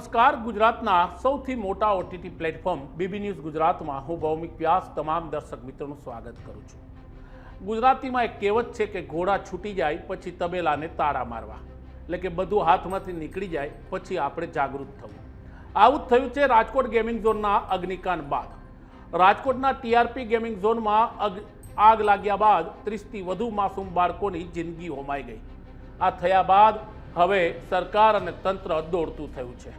નમસ્કાર. ગુજરાતના સૌથી મોટા ઓટીટી પ્લેટફોર્મ બીબી ન્યૂઝ ગુજરાતમાં હું ભૌમિક વ્યાસ તમામ દર્શક મિત્રોનું સ્વાગત કરું છું. ગુજરાતીમાં એક કહેવત છે કે ઘોડા છૂટી જાય પછી તબેલાને તાળા મારવા. એટલે કે બધું હાથમાંથી નીકળી જાય પછી આપણે જાગૃત થવું. આવું જ થયું છે રાજકોટ ગેમિંગ ઝોનના અગ્નિકાંડ બાદ. રાજકોટના ટીઆરપી ગેમિંગ ઝોનમાં આગ લાગ્યા બાદ ત્રીસથી વધુ માસૂમ બાળકોની જિંદગી હોમાઈ ગઈ. આ થયા બાદ હવે સરકાર અને તંત્ર દોડતું થયું છે.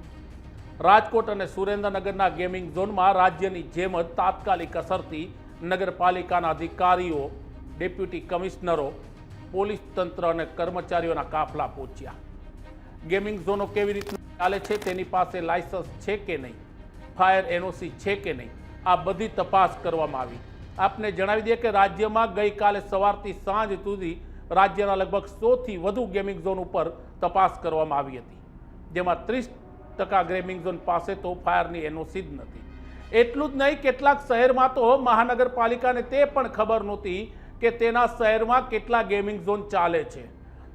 રાજકોટ અને સુરેન્દ્રનગરના ગેમિંગ ઝોનમાં રાજ્યની જેમ જ તાત્કાલિક અસરથી નગરપાલિકાના અધિકારીઓ, ડેપ્યુટી કમિશનરો, પોલીસ તંત્ર અને કર્મચારીઓના કાફલા પહોંચ્યા. ગેમિંગ ઝોનો કેવી રીતે ચાલે છે તેની પાસે લાયસન્સ છે કે નહીં? ફાયર એનઓસી છે કે નહીં? આ બધી તપાસ કરવામાં આવી. આપને જણાવી દઈએ કે રાજ્યમાં ગઈકાલે સવારથી સાંજ સુધી રાજ્યના લગભગ સોથી વધુ ગેમિંગ ઝોન ઉપર તપાસ કરવામાં આવી હતી. જેમાં ત્રીસ ટકા ગેમિંગ ઝોન પાસે તો ફાયરની એનઓસી જ નથી. એટલું જ નહીં, કેટલાક શહેરમાં તો મહાનગરપાલિકાને તે પણ ખબર નહોતી કે તેના શહેરમાં કેટલા ગેમિંગ ઝોન ચાલે છે.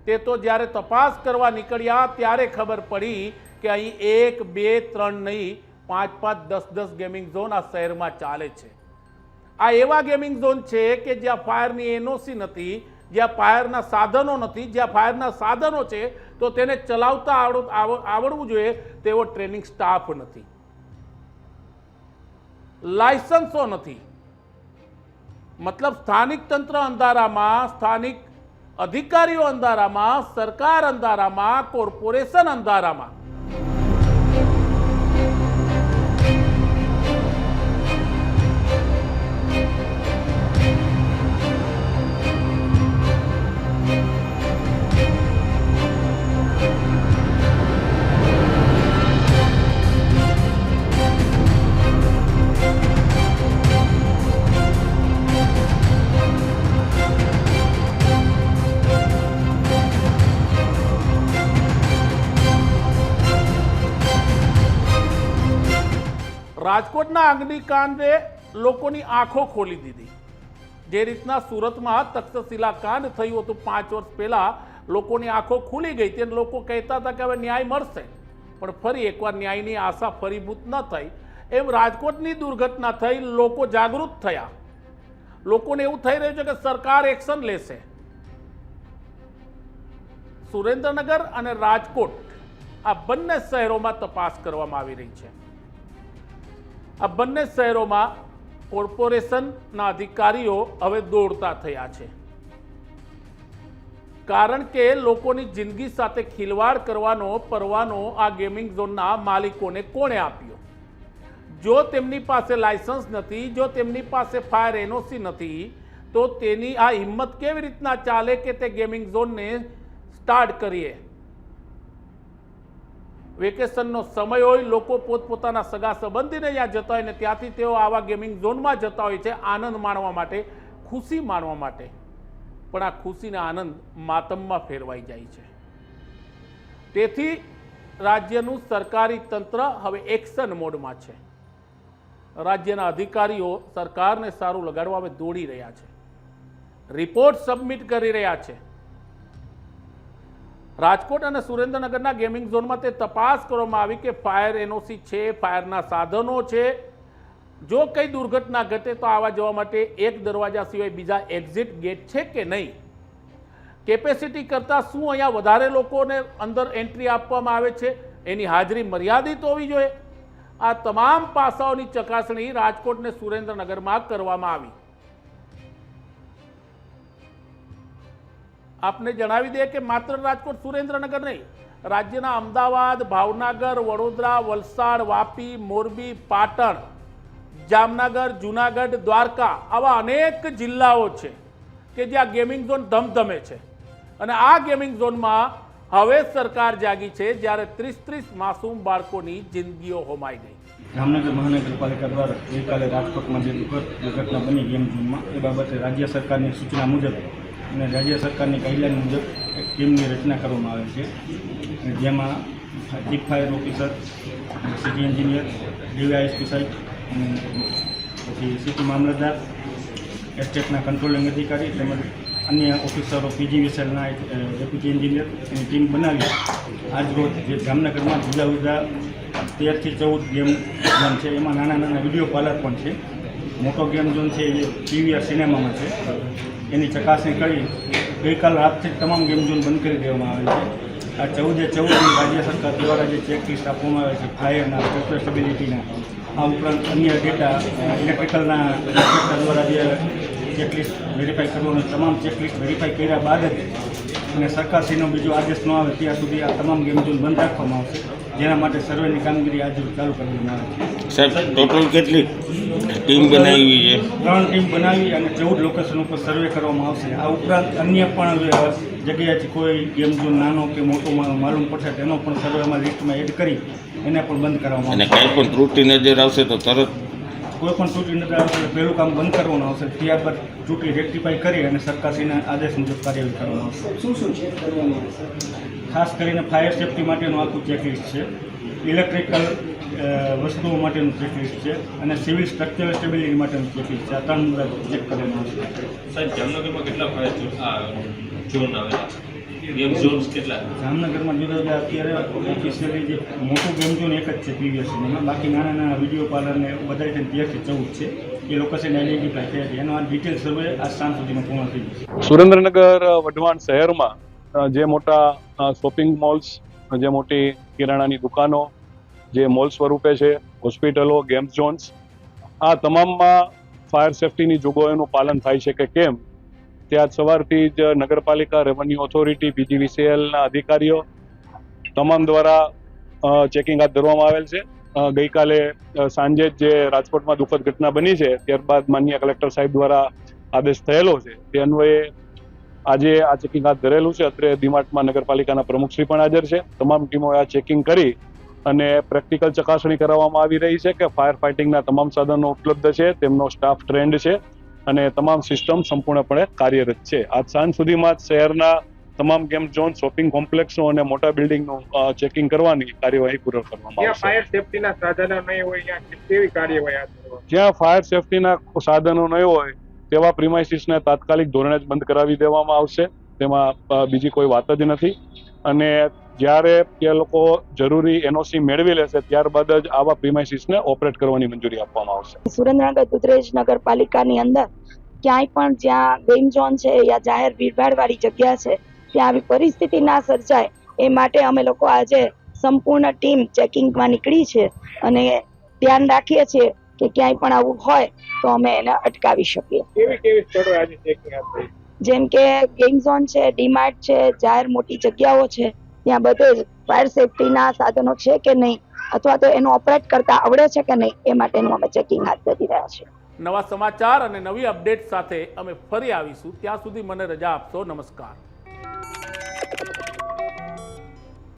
તે તો જ્યારે તપાસ કરવા નીકળ્યા ત્યારે ખબર પડી કે અહીં એક, બે, ત્રણ નહીં, પાંચ પાંચ, દસ દસ ગેમિંગ ઝોન આ શહેરમાં ચાલે છે. આ એવા ગેમિંગ ઝોન છે કે જ્યાં ફાયરની એનઓસી નથી જ્યાં ફાયરના સાધનો નથી, જ્યાં ફાયરના સાધનો છે, તો તેને ચલાવતા આવડવું જોઈએ, તેવો ટ્રેનિંગ સ્ટાફ નથી. લાયસન્સો નથી. મતલબ સ્થાનિક તંત્ર અંધારામાં, સ્થાનિક અધિકારીઓ અંધારામાં, સરકાર અંધારામાં, કોર્પોરેશન અંધારામાં રાજકોટના અગ્નિકાંડે લોકોની આંખો ખોલી દીધી. જે રીતના સુરતમાં તક્ષશિલા કાંડ થયું હતું પાંચ વર્ષ પહેલાં, લોકોની આંખો ખુલી ગઈ. તે લોકો કહેતા હતા કે હવે ન્યાય મળશે. પણ ફરી એકવાર ન્યાયની આશા ફરીભૂત ન થઈ. એમ રાજકોટની દુર્ઘટના થઈ, લોકો જાગૃત થયા. લોકોને એવું થઈ રહ્યું છે કે સરકાર એક્શન લેશે. સુરેન્દ્રનગર અને રાજકોટ આ બંને શહેરોમાં તપાસ કરવામાં આવી રહી છે. આ બંને શહેરોમાં કોર્પોરેશનના અધિકારીઓ હવે દોડતા થયા છે. કારણ કે લોકોની જિંદગી સાથે ખિલવાડ કરવાનો પરવાનો આ ગેમિંગ ઝોનના માલિકોને કોણે આપ્યો? જો તેમની પાસે લાયસન્સ નથી, જો તેમની પાસે ફાયર એનઓસી નથી, તો તેની આ હિંમત કેવી રીતના ચાલે કે તે ગેમિંગ ઝોનને સ્ટાર્ટ કરીએ? વેકેશનનો સમય હોય, લોકો પોતપોતાના સગા સંબંધીને ત્યાં જતા હોય ને ત્યાંથી તેઓ આવા ગેમિંગ ઝોનમાં જતા હોય છે આનંદ માણવા માટે, ખુશી માણવા માટે. પણ આ ખુશીને આનંદ માતમમાં ફેરવાઈ જાય છે. તેથી રાજ્યનું સરકારી તંત્ર હવે એક્શન મોડમાં છે. રાજ્યના અધિકારીઓ સરકારને સારું લગાડવા હવે દોડી રહ્યા છે. રિપોર્ટ સબમિટ કરી રહ્યા છે. રાજકોટ અને સુરેન્દ્રનગરના ગેમિંગ ઝોનમાં તે તપાસ કરવામાં આવી કે ફાયર એનઓસી છે, ફાયરના સાધનો છે. જો કંઈ દુર્ઘટના ઘટે તો આવવા જવા માટે એક દરવાજા સિવાય બીજા એક્ઝિટ ગેટ છે કે નહીં? કેપેસિટી કરતાં શું અહીંયા વધારે લોકોને અંદર એન્ટ્રી આપવામાં આવે છે? એની હાજરી મર્યાદિત હોવી જોઈએ. આ તમામ પાસાઓની ચકાસણી રાજકોટ ને સુરેન્દ્રનગરમાં કરવામાં આવી. આપને જણાવી દઈએ કે માત્ર રાજકોટ સુરેન્દ્રનગર નહીં, રાજ્યના અમદાવાદ, ભાવનગર, વડોદરા, વલસાડ, વાપી, મોરબી, પાટણ, જામનગર, જુનાગઢ, દ્વારકા આવા અનેક જિલ્લાઓ છે કે જ્યાં ગેમિંગ ઝોન ધમધમે છે. અને આ ગેમિંગ ઝોનમાં હવે સરકાર જાગી છે જ્યારે ત્રીસ ત્રીસ માસૂમ બાળકોની જિંદગીઓ હોમાઈ ગઈ. જામનગર મહાનગરપાલિકા દ્વારા ગઈકાલે રાજકોટમાં જે દુર્ઘટના બની ગેમ ઝોનમાં, એ બાબતે રાજ્ય સરકારની સૂચના મુજબ અને રાજ્ય સરકારની ગાઈડલાઈન મુજબ એક ટીમની રચના કરવામાં આવે છે. જેમાં chief fire officer city engineer DYSP સાહેબ પછી સિટી મામલતદાર એસ્ટેટના કંટ્રોલિંગ અધિકારી તેમજ અન્ય ઓફિસરો પીજીવીએસએલના ડેપ્યુટી એન્જિનિયર એની ટીમ બનાવી આજરોજ જે જામનગરમાં જુદા જુદા તેરથી ચૌદ ગેમ ઝોન છે. એમાં નાના નાના વીડિયો પાર્લર પણ છે. મોટો ગેમ ઝોન છે એ પીવીઆર સિનેમામાં છે. એની ચકાસણી કરી. ગઈકાલ રાતથી તમામ ગેમ ઝોન બંધ કરી દેવામાં આવે છે. આ ચૌદે ચૌદની રાજ્ય સરકાર દ્વારા જે ચેકલિસ્ટ આપવામાં આવે છે ફાયરના સોફ્ટવેર આ ઉપરાંત અન્ય ડેટા ઇલેક્ટ્રિકલના ઇન્સ્પેક્ટર દ્વારા જે ચેકલિસ્ટ વેરીફાઈ કરવાનું, તમામ ચેકલિસ્ટ વેરીફાઈ કર્યા બાદ જ અને સરકારશ્રીનો બીજો આદેશ ન આવે ત્યાં સુધી આ તમામ ગેમ ઝોન બંધ રાખવામાં આવશે. જેના માટે સર્વેની કામગીરી આજે ચાલુ કરવામાં આવે છે. સર ટોટલ કેટલી ટીમ બનાવી છે? ત્રણ ટીમ બનાવી અને ચૌદ લોકેશન ઉપર સર્વે કરવામાં આવશે. આ ઉપરાંત અન્ય પણ જગ્યાએથી કોઈ ગેમ ઝોન નાનો કે મોટો માલુમ પડશે તેનો પણ સર્વેમાં લિસ્ટમાં એડ કરી એને પણ બંધ કરવામાં અને આવશે. કાંઈ પણ ત્રુટિ નજર આવશે તો તરત કોઈ પણ તૂટી નજર આવશે એટલે પહેલું કામ બંધ કરવાનું આવશે. ત્યારબાદ ચૂંટણી રેક્ટિફાઈ કરી અને સરકારશ્રીના આદેશ મુજબ કાર્યવાહી કરવામાં આવશે. શું શું આવશે ખાસ કરીને ફાયર સેફટી માટેનું આખું ચેકલિસ્ટ છે. ઇલેક્ટ્રિકલ વસ્તુઓ માટેનું ચેકલિસ્ટ છે અને સિવિલ સ્ટ્રક્ચરલ સ્ટેબિલિટી માટેનું ચેકલિસ્ટ છે. આ ત્રણ મુદ્દા ચેક કરવામાં આવશે સાહેબ જામનગરમાં કેટલા ફાયર ઝોન આવેલા છે? ગેમ ઝોન્સ કેટલા? જામનગરમાં જુદા જુદા અત્યારે ઓફિશિયલી જે મોટું ગેમ ઝોન એક જ છે પ્રીવિયસ એમાં. બાકી નાના નાના વીડિયો પાર્લર ને બધા છે તેરથી ચૌદ છે. એ લોકો છે આઈડેન્ટિફાઈ થયા છે. એનો આ ડિટેલ સર્વે આ સાંજ સુધીમાં પૂર્ણ થઈ જશે. સુરેન્દ્રનગર વઢવાણ શહેરમાં જે મોટા શોપિંગ મોલ્સ જે મોટી કિરાણાની દુકાનો, જે મોલ સ્વરૂપે છે હોસ્પિટલો ગેમ ઝોન્સ આ તમામમાં ફાયર સેફટીની જોગવાઈઓનું પાલન થાય છે કે કેમ? તે આજ સવારથી જ નગરપાલિકા રેવન્યુ ઓથોરિટી બીજીવીસીએલના અધિકારીઓ તમામ દ્વારા ચેકિંગ હાથ ધરવામાં આવેલ છે. ગઈકાલે સાંજે જ જે રાજકોટમાં દુઃખદ ઘટના બની છે, ત્યારબાદ માન્ય કલેક્ટર સાહેબ દ્વારા આદેશ થયેલો છે. તે અન્વયે આજે આ ચેકિંગ હાથ ધરેલું છે. અત્રે ડીમાર્ટમાં નગરપાલિકાના પ્રમુખશ્રી પણ હાજર છે. તમામ ટીમોએ આ ચેકિંગ કરી અને પ્રેક્ટિકલ ચકાસણી કરાવવામાં આવી રહી છે કે ફાયર ફાઇટિંગના તમામ સાધનો ઉપલબ્ધ છે તેમનો સ્ટાફ ટ્રેન્ડ છે અને તમામ સિસ્ટમ સંપૂર્ણપણે કાર્યરત છે. આજ સાંજ સુધીમાં શહેરના તમામ ગેમ ઝોન શોપિંગ કોમ્પ્લેક્સો અને મોટા બિલ્ડિંગનું ચેકિંગ કરવાની કાર્યવાહી પૂર્ણ કરવામાં આવશે. ફાયર સેફટીના સાધનો નહીં હોય કેવી કાર્યવાહી જ્યાં ફાયર સેફટીના સાધનો નહીં હોય તેવા પ્રિમાઇસીસને તાત્કાલિક ધોરણે જ બંધ કરાવી દેવામાં આવશે. તેમાં બીજી કોઈ વાત જ નથી. અને જ્યારે તે લોકો જરૂરી એનઓસી મેળવી લેશે, ત્યારબાદ જ આવા પ્રિમાઇસીસને ઓપરેટ કરવાની મંજૂરી આપવામાં આવશે. સુરેન્દ્રનગર દુધરેજ નગરપાલિકાની અંદર ક્યાંય પણ જ્યાં ગેમ ઝોન છે યા જાહેર ભીડભાડવાળી જગ્યા છે, ત્યાં આવી પરિસ્થિતિ ના સર્જાય, એ માટે અમે લોકો આજે સંપૂર્ણ ટીમ ચેકિંગમાં નીકળી છે. અને ધ્યાન રાખીએ છીએ કે ક્યાંય પણ આવું હોય તો અમે એને અટકાવી શકીએ. કેવી કેવી આજે ચેકિંગ જેમ કે ગેમ ઝોન છે ડીમાર્ટ છે જાહેર મોટી જગ્યાઓ છે ત્યાં બધે જ ફાયર સેફટીના સાધનો છે કે નહીં? અથવા તો એનો ઓપરેટ કરતા આવડે છે કે નહીં? એ માટેનું અમે ચેકિંગ હાથ ધરી રહ્યા છીએ. નવા સમાચાર અને નવી અપડેટ સાથે અમે ફરી આવીશું. ત્યાં સુધી મને રજા આપશો. નમસ્કાર.